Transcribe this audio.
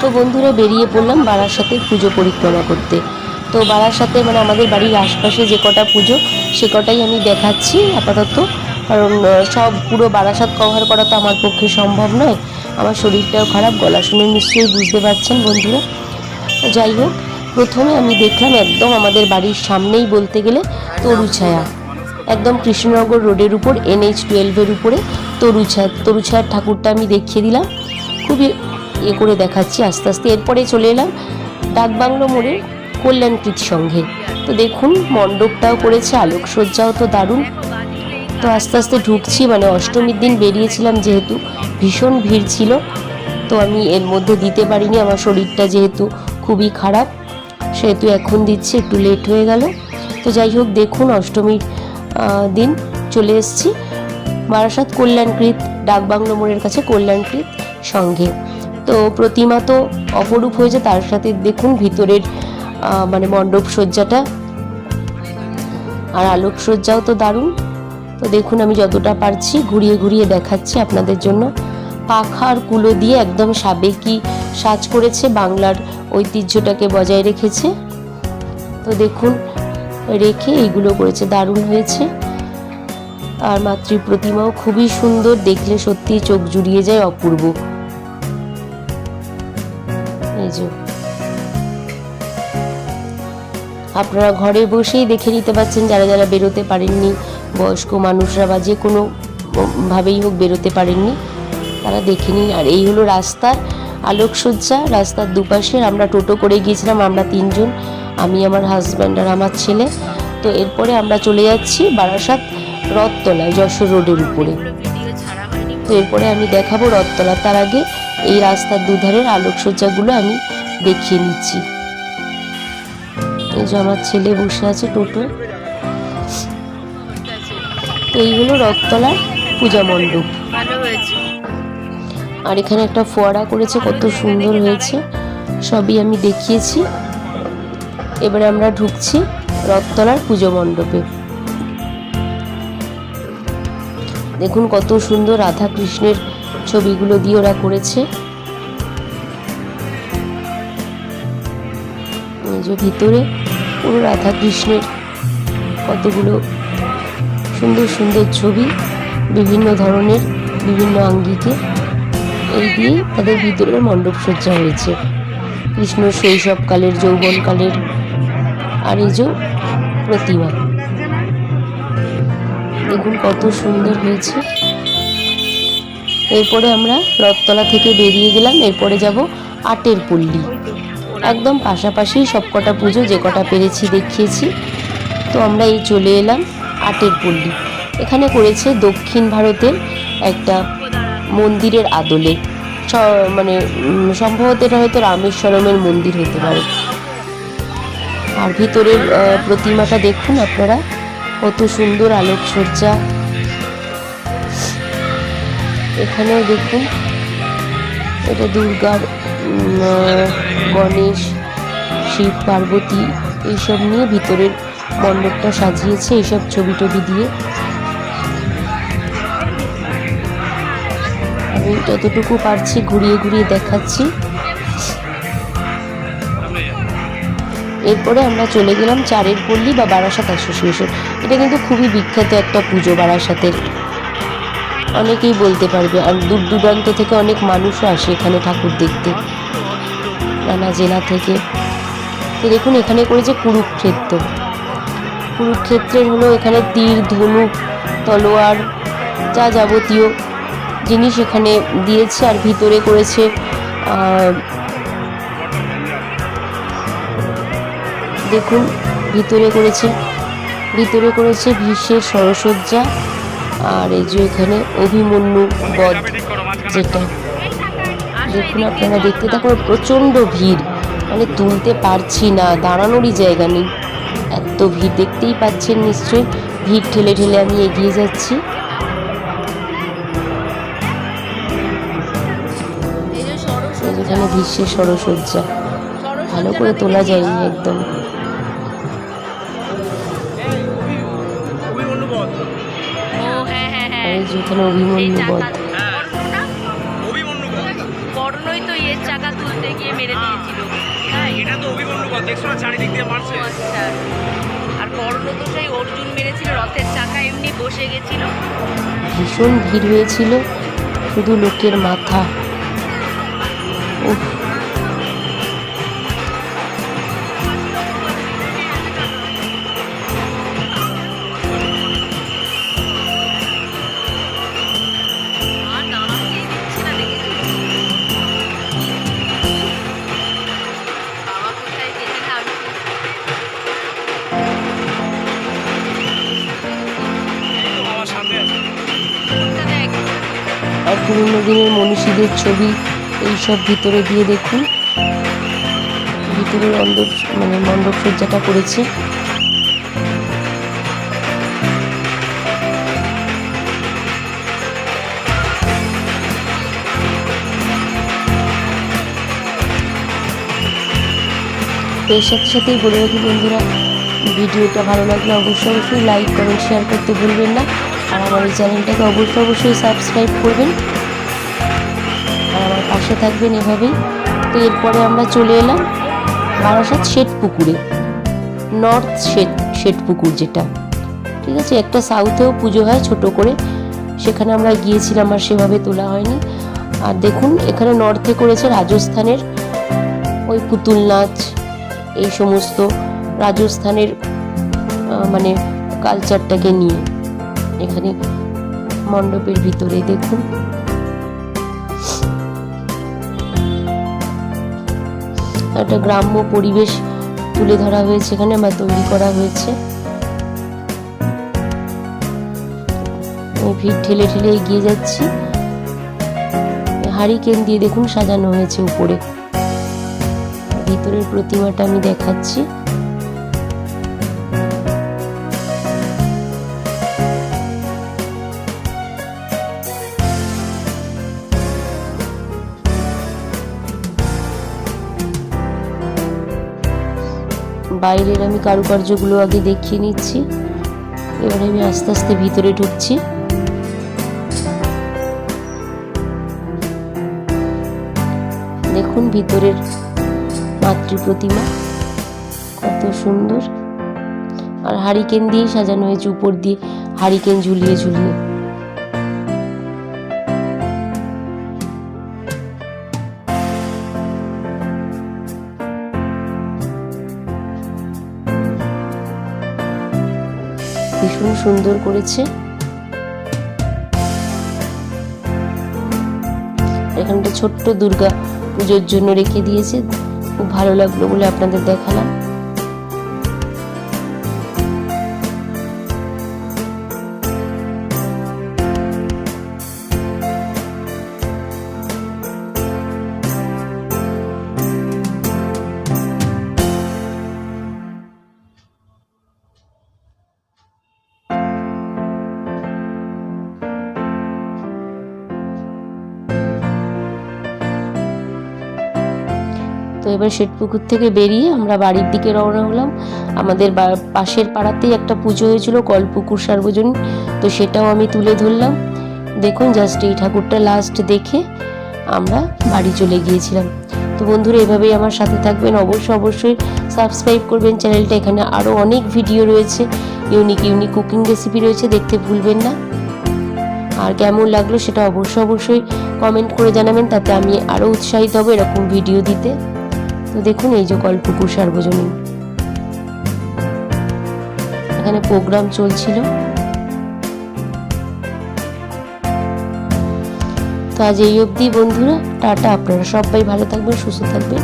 তো বন্ধুরা বেরিয়ে পড়লাম বারাসাতে পুজো পরিক্রমা করতে। তো বারাসাতে মানে আমাদের বাড়ির আশপাশে যে কটা পুজো, সে কটাই আমি দেখাচ্ছি আপাতত। কারণ সব পুরো বারাসাত কভার করা তো আমার পক্ষে সম্ভব নয়। আমার শরীরটাও খারাপ, গলা শুনে নিশ্চয়ই বুঝতে পারছেন বন্ধুরা। যাই হোক, প্রথমে আমি দেখলাম একদম আমাদের বাড়ির সামনেই বলতে গেলে তরুছায়া। একদম কৃষ্ণনগর রোডের উপর এনএইচ টুয়েলভের উপরে তরুছায়া, তরুছায়ার ঠাকুরটা আমি দেখিয়ে দিলাম। খুবই এ করে দেখাচ্ছি, আস্তে আস্তে এরপরে চলে এলাম ডাকবাংলো মোড়ের কল্যাণকৃত সংঘে তো দেখুন, মণ্ডপটাও করেছে, আলোকসজ্জাও তো দারুণ। তো আস্তে আস্তে ঢুকছি মানে অষ্টমীর দিন বেরিয়েছিলাম যেহেতু, ভীষণ ভিড় ছিল। তো আমি এর মধ্যে দিতে পারিনি, আমার শরীরটা যেহেতু খুবই খারাপ, সেহেতু এখন দিচ্ছি, একটু লেট হয়ে গেল। তো যাই হোক, দেখুন অষ্টমীর দিন চলে এসেছি। বারাসাত কল্যাণকৃত ডাকবাংলো মোড়ের কাছে কল্যাণকৃত সঙ্গে। তো প্রতিমা তো অপরূপ হয়েছে, তার সাথে দেখুন ভিতরের মানে মণ্ডপ সজ্জাটা। আর আলোকসজ্জাও তো দারুণ। তো দেখুন আমি যতটা পারছি ঘুরিয়ে ঘুরিয়ে দেখাচ্ছি আপনাদের জন্য। পাখা আর কুলো দিয়ে একদম সাবেকি সাজ করেছে, বাংলার ঐতিহ্যটাকে বজায় রেখেছে। তো দেখুন, রেখে এইগুলো করেছে, দারুণ হয়েছে। আর মাতৃ প্রতিমাও খুবই সুন্দর, দেখলে সত্যি চোখ জুড়িয়ে যায় অপূর্ব। যে আপনারা ঘরে বসেই দেখে নিতে পারছেন, যারা যারা বেরোতে পারেননি, বয়স্ক মানুষরা বা যে কোনো ভাবেই হোক বেরোতে পারেননি, তারা দেখে নিন। আর এই হলো রাস্তার আলোকসজ্জা, রাস্তার দুপাশে আমরা টোটো করে গিয়েছিলাম, আমরা তিনজন, আমি, আমার হাজব্যান্ড আর আমার ছেলে। তো এরপরে আমরা চলে যাচ্ছি বারাসাত রথতলায়, যশোর রোডের উপরে। তো এরপরে আমি দেখাবো রথতলা। তার আগে এই রাস্তার দুধারের আলোকসজ্জাগুলো আমি দেখিয়ে নিচ্ছি। এই যে আমার ছেলে বসে আছে টোটো। এই হলো রথতলার পূজা মণ্ডপ। আর এখানে একটা ফোয়ারা করেছে কত সুন্দর হয়েছে। সবই আমি দেখিয়েছি। এবারে আমরা ঢুকছি রথতলার পুজো মণ্ডপে। দেখুন কত সুন্দর রাধা কৃষ্ণের ছবিগুলো দিয়ে ওরা করেছে। যে ভিতরে পুরো রাধা কৃষ্ণের কতগুলো সুন্দর সুন্দর ছবি, বিভিন্ন ধরনের, বিভিন্ন আঙ্গিকে। এই দিয়েই তাদের ভিতরের মণ্ডপ সজ্জা হয়েছে। কৃষ্ণ শৈশবকালের যৌবনকালের আর এই যে প্রতিমা। দেখুন কত সুন্দর হয়েছে। এরপরে আমরা রথতলা থেকে বেরিয়ে গেলাম, এরপরে যাব আটের পল্লী। একদম পাশাপাশি সব কটা পুজো যে কটা পেরেছি দেখিয়েছি। তো আমরা এই চলে এলাম আটের পল্লী। এখানে করেছে দক্ষিণ ভারতের একটা মন্দিরের আদলে। মানে সম্ভবত এটা হয়তো রামেশ্বরমের মন্দির হতে পারে। আর ভিতরের প্রতিমাটা দেখুন আপনারা, কত সুন্দর আলোকসজ্জা। এখানেও দেখুন, এটা দুর্গার গণেশ, শিব, পার্বতী, এইসব নিয়ে ভিতরের মণ্ডপটা সাজিয়েছে এইসব ছবি টবি দিয়ে। আমি যতটুকু পারছি ঘুরিয়ে ঘুরিয়ে দেখাচ্ছি। এরপরে আমরা চলে গেলাম চারের পল্লী বা বারাসাত অ্যাসোসিয়েশন। এটা কিন্তু খুবই বিখ্যাত একটা পুজো বারাসাতের। অনেকেই বলতে পারবে, আর দূর দূরান্ত থেকে অনেক মানুষও আসে এখানে ঠাকুর দেখতে। নানা জেলা থেকে। তো দেখুন, এখানে করেছে কুরুক্ষেত্র। কুরুক্ষেত্রের হলো এখানে তীর, ধনুক, তলোয়ার, যা যাবতীয় জিনিস এখানে দিয়েছে, আর ভিতরে করেছে দেখুন, ভিতরে করেছে ভিতরে করেছে ভীষের সরসজ্জা। আর এই যে এখানে অভিমন্যু বধ যেটা। দেখুন আপনারা দেখতে থাকুন, প্রচণ্ড ভিড়। মানে তুলতে পারছি না, দাঁড়ানোরই জায়গা নেই। এত ভিড় দেখতেই পাচ্ছেন নিশ্চয়ই। ভিড় ঠেলে ঠেলে আমি এগিয়ে যাচ্ছি। যেখানে ভীষ্মের সরসজ্জা ভালো করে তোলা যায়নি একদম। হ্যাঁ এই যেখানে অভিমন্যু বধ বর্ণই তো ইয়ের চাকা তুলতে গিয়ে মেরে দিয়েছিল। তাই এটা তো অভিমন্যু কথা দেখছ না চারিদিক দিয়ে মারছে। আচ্ছা। আর কর্ণ তো সেই অর্জুন মেরেছিল রথের চাকা এমনি বসে গেছিল। ভীষণ ভিড় হয়েছিল শুধু লোকের মাথা। উফ। পুরোনো দিনের মনীষীদের ছবি এইসব ভিতরে দিয়ে দেখুন। ভিতরের অন্দর মানে মণ্ডপ সজ্জাটা করেছে। এর সাথে সাথেই বলে রাখি বন্ধুরা, ভিডিওটা ভালো লাগলে অবশ্যই অবশ্যই লাইক কমেন্ট শেয়ার করতে ভুলবেন না। আর আমার এই চ্যানেলটাকে অবশ্যই অবশ্যই সাবস্ক্রাইব করবেন। পাশে থাকবেন এভাবেই। তো এরপরে আমরা চলে এলাম বারাসাত শেঠ পুকুরে। নর্থ শেঠ শেঠ পুকুর যেটা। ঠিক আছে? একটা সাউথেও পুজো হয় ছোট করে। সেখানে আমরা গিয়েছিলাম আর সেভাবে তোলা হয়নি। আর দেখুন, এখানে নর্থে করেছে রাজস্থানের ওই পুতুল নাচ এই সমস্ত রাজস্থানের মানে কালচারটাকে নিয়ে। এখানে মণ্ডপের ভিতরে দেখুন। একটা গ্রাম্য পরিবেশ তুলে ধরা হয়েছে এখানে বা তৈরি করা হয়েছে। ভিড় ঠেলে ঠেলে এগিয়ে যাচ্ছি। হারিকেন দিয়ে দেখুন সাজানো হয়েছে উপরে। ভিতরের প্রতিমাটা আমি দেখাচ্ছি। বাইরের আমি কারুকার্যগুলো আগে দেখিয়ে নিচ্ছি। এবারে আমি আস্তে আস্তে ভিতরে ঢুকছি। দেখুন ভিতরের মাতৃ প্রতিমা কত সুন্দর। আর হারিকেন দিয়েই সাজানো হয়েছে, উপর দিয়ে হারিকেন ঝুলিয়ে ঝুলিয়ে। ভীষণ সুন্দর করেছে। এখানটা ছোট্ট দুর্গা পুজোর জন্য রেখে দিয়েছে। খুব ভালো লাগল বলে আপনাদের দেখালাম। এবার শেঠপুকুর থেকে বেরিয়ে আমরা বাড়ির দিকে রওনা হলাম। আমাদের পাশের পাড়াতেই একটা পুজো হয়েছিল, কলপুকুর সার্বজনীন। তো সেটাও আমি তুলে ধরলাম। দেখুন জাস্ট এই ঠাকুরটা লাস্ট দেখে আমরা বাড়ি চলে গিয়েছিলাম। তো বন্ধুরা, এভাবেই আমার সাথে থাকবেন। অবশ্যই অবশ্যই সাবস্ক্রাইব করবেন। চ্যানেলটা এখানে আরও অনেক ভিডিও রয়েছে। ইউনিক ইউনিক কুকিং রেসিপি রয়েছে, দেখতে ভুলবেন না। আর কেমন লাগল সেটা অবশ্যই অবশ্যই কমেন্ট করে জানাবেন। তাতে আমি আরও উৎসাহিত হব এরকম ভিডিও দিতে। তো দেখুন এই যে কল্পকুর সার্বজনীন এখানে প্রোগ্রাম চলছিল। তো আজ এই অবধি বন্ধুরা, টাটা আপনারা সবাই ভালো থাকবেন, সুস্থ থাকবেন।